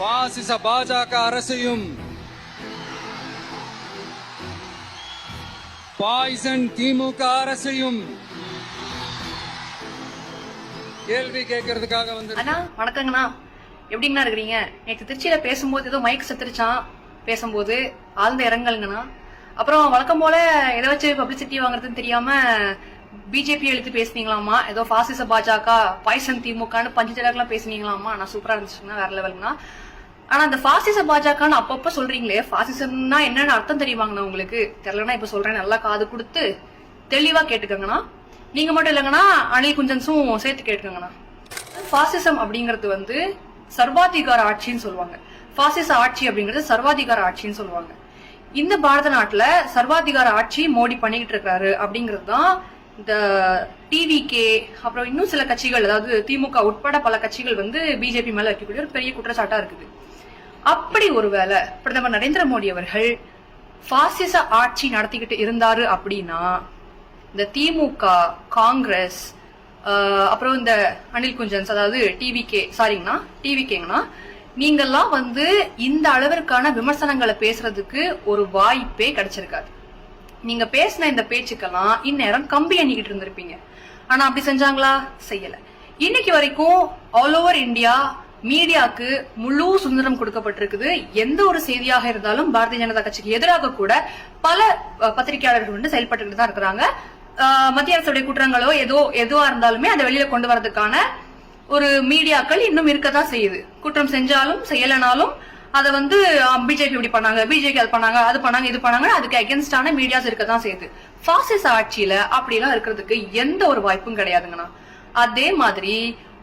பாசிச பாஜக அரசையும் பாய்சன் திமுக அரசையும் கேள்வி கேட்கறதுக்காக வந்து அண்ணா வணக்கங்கண்ணா. எப்படிங்கண்ணா இருக்கிறீங்க? நேற்று திருச்சியில பேசும்போது ஏதோ மைக் செத்துருச்சான் பேசும்போது ஆழ்ந்த இறங்கலுங்கண்ணா அப்புறம் வழக்கம் போல எதை வச்சு பப்ளிசிட்டி வாங்குறதுன்னு தெரியாம பிஜேபி எழுத்து பேசுனீங்களாமா ஏதோ பாசிச பாஜக பாய்சன் திமுகன்னு பஞ்சஜலக்கெல்லாம் பேசுனீங்களாமா நான் சூப்பரா இருந்துச்சுன்னா வேற லெவலுங்கண்ணா ஆனா அந்த பாசிச பாஜகன்னு அப்பப்ப சொல்றீங்களே பாசிசம்னா என்னன்னு அர்த்தம் தெரியுமாங்கண்ணா உங்களுக்கு? தெரியலன்னா இப்ப சொல்றேன் நல்லா காது கொடுத்து தெளிவா கேட்டுக்கங்கண்ணா. நீங்க மட்டும் இல்லைங்கண்ணா அனில் குஞ்சன்ஸும் சேர்த்து கேட்டுக்கங்கண்ணா. பாசிசம் அப்படிங்கிறது வந்து சர்வாதிகார ஆட்சின்னு சொல்லுவாங்க. பாசிச ஆட்சி அப்படிங்கிறது சர்வாதிகார ஆட்சின்னு சொல்லுவாங்க. இந்த பாரத நாட்டுல சர்வாதிகார ஆட்சி மோடி பண்ணிக்கிட்டு இருக்காரு அப்படிங்கிறது தான் இந்த டிவிகே அப்புறம் இன்னும் சில கட்சிகள் அதாவது திமுக உட்பட பல கட்சிகள் வந்து பிஜேபி மேல வைக்கக்கூடிய ஒரு பெரிய குற்றச்சாட்டா இருக்குது. அப்படி ஒருவேளை பிரதமர் நரேந்திர மோடி அவர்கள் பாசிச ஆட்சி நடத்திக்கிட்டு இருந்தாரு அப்படின்னா இந்த திமுக காங்கிரஸ் அப்புறம் இந்த அனில் குஞ்சன்ஸ் அதாவது டிவிகே சாரிங்கண்ணா டிவிகேங்கண்ணா நீங்கெல்லாம் வந்து இந்த அளவிற்கான விமர்சனங்களை பேசுறதுக்கு ஒரு வாய்ப்பே கிடைச்சிருக்காது. நீங்க பேசின இந்த பேச்சுக்கெல்லாம் இந்நேரம் கம்பி எண்ணிக்கிட்டு இருந்திருப்பீங்க. ஆனா அப்படி செஞ்சாங்களா? செய்யல. இன்னைக்கு வரைக்கும் ஆல் ஓவர் இந்தியா மீடியாக்கு முழு சுதந்திரம் கொடுக்கப்பட்டிருக்குது. எந்த ஒரு செய்தியாக இருந்தாலும் பாரதிய ஜனதா கட்சிக்கு எதிராக கூட பல பத்திரிகையாளர்கள் வந்து செயல்பட்டு தான் இருக்கிறாங்க. மத்திய அரசுடைய குற்றங்களோ ஏதோ எதுவா இருந்தாலுமே அதை வெளியில கொண்டு வரதுக்கான ஒரு மீடியாக்கள் இன்னும் இருக்கதான் செய்யுது. குற்றம் செஞ்சாலும் செய்யலனாலும் அதை வந்து பிஜேபி இப்படி பண்ணாங்க பிஜேபி அது பண்ணாங்க அது பண்ணாங்க இது பண்ணாங்க அதுக்கு அகேன்ஸ்டான மீடியாஸ் இருக்கதான் செய்யுது. ஃபாசிஸ் ஆட்சியில அப்படிலாம் இருக்கிறதுக்கு எந்த ஒரு வாய்ப்பும் கிடையாதுங்கண்ணா. அதே மாதிரி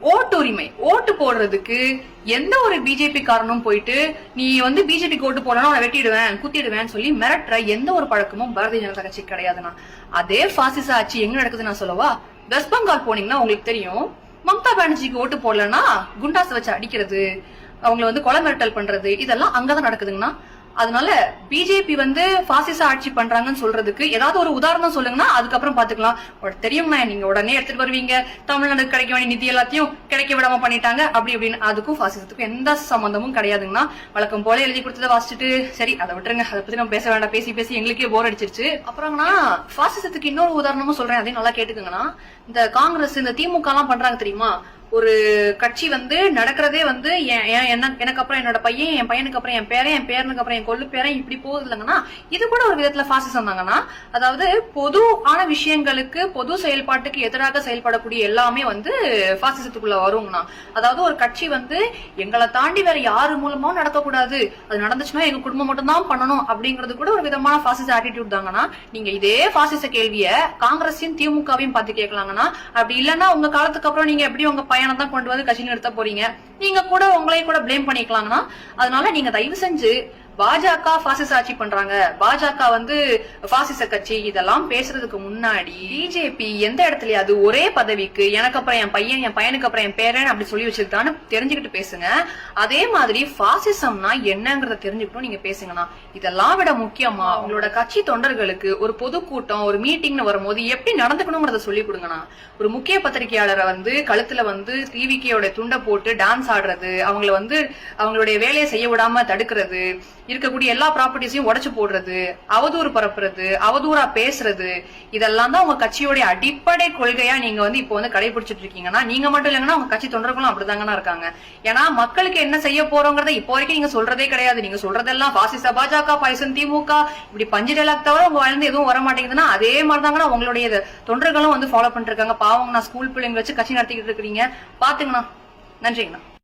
ஓட்டுரிமை. ஓட்டு போடுறதுக்கு எந்த ஒரு பிஜேபி காரணம் போயிட்டு நீ வந்து பிஜேபிக்கு ஓட்டு போடணும் அவனை வெட்டிடுவேன் குத்திடுவேன் சொல்லி மிரட்டுற எந்த ஒரு பழக்கமும் பாரதிய ஜனதா கட்சி கிடையாதுண்ணா அதே பாசிச ஆட்சி எங்க நடக்குது நான் சொல்லவா? வெஸ்ட் பெங்கால் போனீங்கன்னா உங்களுக்கு தெரியும். மம்தா பானர்ஜிக்கு ஓட்டு போடலன்னா குண்டாஸ் வச்சு அடிக்கிறது அவங்கள வந்து கொலை மிரட்டல் பண்றது இதெல்லாம் அங்கதான் நடக்குதுங்கண்ணா. அதனால பிஜேபி வந்து பாசிச ஆட்சி பண்றாங்கன்னு சொல்றதுக்கு ஏதாவது ஒரு உதாரணம் சொல்லுங்கன்னா அதுக்கப்புறம் பாத்துக்கலாம். தெரியும்னா நீங்க உடனே எடுத்துட்டு வருவீங்க. தமிழ்நாடு கிடைக்க வேண்டிய நிதி எல்லாத்தையும் கிடைக்க விடாம பண்ணிட்டாங்க. அப்படி அப்படின்னு அதுக்கும் பாசிசத்துக்கும் எந்த சம்பந்தமும் கிடையாதுங்கண்ணா. வழக்கம் போல எழுதி கொடுத்ததை வாசிச்சுட்டு சரி அதை விட்டுருங்க. அதை பத்தி நம்ம பேச வேண்டாம். பேசி பேசி எங்களுக்கே போர் அடிச்சிருச்சு. அப்புறம்னா பாசிசத்துக்கு இன்னொரு உதாரணமும் சொல்றேன். அதையும் நல்லா கேட்டுக்கோங்கண்ணா. இந்த காங்கிரஸ் இந்த திமுக எல்லாம் பண்றாங்க தெரியுமா? ஒரு கட்சி வந்து நடக்கிறதே வந்து என் எனக்கு அப்புறம் என்னோட பையன் என் பையனுக்கு அப்புறம் என் பேரன் என் பேரனுக்கு அப்புறம் என் கொள்ளு பேரன் இப்படி போகுது இல்லைங்கன்னா இது கூட ஒரு விதத்துல பாசிசம் தாங்கன்னா அதாவது பொதுவான விஷயங்களுக்கு பொது செயல்பாட்டுக்கு எதிராக செயல்படக்கூடிய எல்லாமே வந்து பாசிசத்துக்குள்ள வருங்கண்ணா. அதாவது ஒரு கட்சி வந்து எங்களை தாண்டி வேற யாரு மூலமும் நடக்கக்கூடாது. அது நடந்துச்சுன்னா எங்க குடும்பம் மட்டும் தான் பண்ணணும் அப்படிங்கிறது கூட ஒரு விதமான பாசிச ஆட்டிடியூட் தாங்கன்னா நீங்க இதே பாசிச கேள்விய காங்கிரஸையும் திமுகவையும் பார்த்து கேட்கலாங்கன்னா அப்படி இல்லைன்னா உங்க காலத்துக்கு அப்புறம் நீங்க எப்படி உங்க பையனை தான் கொண்டு வந்து கட்சி நிறுத்த போறீங்க. நீங்க கூட உங்களையும் கூட ப்ளேம் பண்ணிக்கலாங்கன்னா அதனால நீங்க தயவு செஞ்சு பாஜக பாசிச ஆட்சி பண்றாங்க. பாஜக வந்து பாசிச கட்சி இதெல்லாம் பேசுறதுக்கு முன்னாடி பிஜேபி எந்த இடத்துலயாவது ஒரே பதவிக்கு எனக்கு அப்புறம் என் பையன் என் பையனுக்கு அப்புறம் என் பேரன் அப்படி சொல்லி வச்சிருக்கான்னு தெரிஞ்சுக்கிட்டு பேசுங்க. அதே மாதிரி பாசிசம்னா என்னங்கறத தெரிஞ்சுக்கிட்டும் நீங்க பேசுங்கண்ணா. இதெல்லாம் விட முக்கியமா உங்களோட கட்சி தொண்டர்களுக்கு ஒரு பொதுக்கூட்டம் ஒரு மீட்டிங்னு வரும்போது எப்படி நடந்துக்கணுங்கிறத சொல்லி கொடுங்கண்ணா. ஒரு முக்கிய பத்திரிகையாளரை வந்து கழுத்துல வந்து டிவிக்கையோட துண்டை போட்டு டான்ஸ் ஆடுறது அவங்கள வந்து அவங்களுடைய வேலையை செய்ய விடாம தடுக்கிறது இருக்கக்கூடிய எல்லா ப்ராப்பர்ட்டிஸையும் உடச்சு போடுறது அவதூறு பரப்புறது அவதூறா பேசுறது இதெல்லாம் தான் உங்க கட்சியோட அடிப்படை கொள்கையா நீங்க வந்து இப்போ வந்து கடைபிடிச்சிட்டு இருக்கீங்கன்னா நீங்க மட்டும் இல்லைங்கன்னா உங்க கட்சி தொண்டர்களும் அப்படிதாங்கண்ணா இருக்காங்க. ஏன்னா மக்களுக்கு என்ன செய்ய போறோங்கிறத இப்போ வரைக்கும் நீங்க சொல்றதே கிடையாது. நீங்க சொல்றதெல்லாம் பாசிச பாஜக பாயசன் திமுக இப்படி பஞ்சு டைலாக் தவிர உங்க வாழ்ந்து எதுவும் வர மாட்டேங்குதுன்னா அதே மாதிரி தாங்கண்ணா உங்களுடைய தொண்டர்களும் வந்து ஃபாலோ பண்ணிருக்காங்க இருக்காங்க. பாவங்க நான் ஸ்கூல் பிள்ளைங்க வச்சு கட்சி நடத்திக்கிட்டு இருக்கிறீங்க. பாத்துங்கண்ணா. நன்றிங்கண்ணா.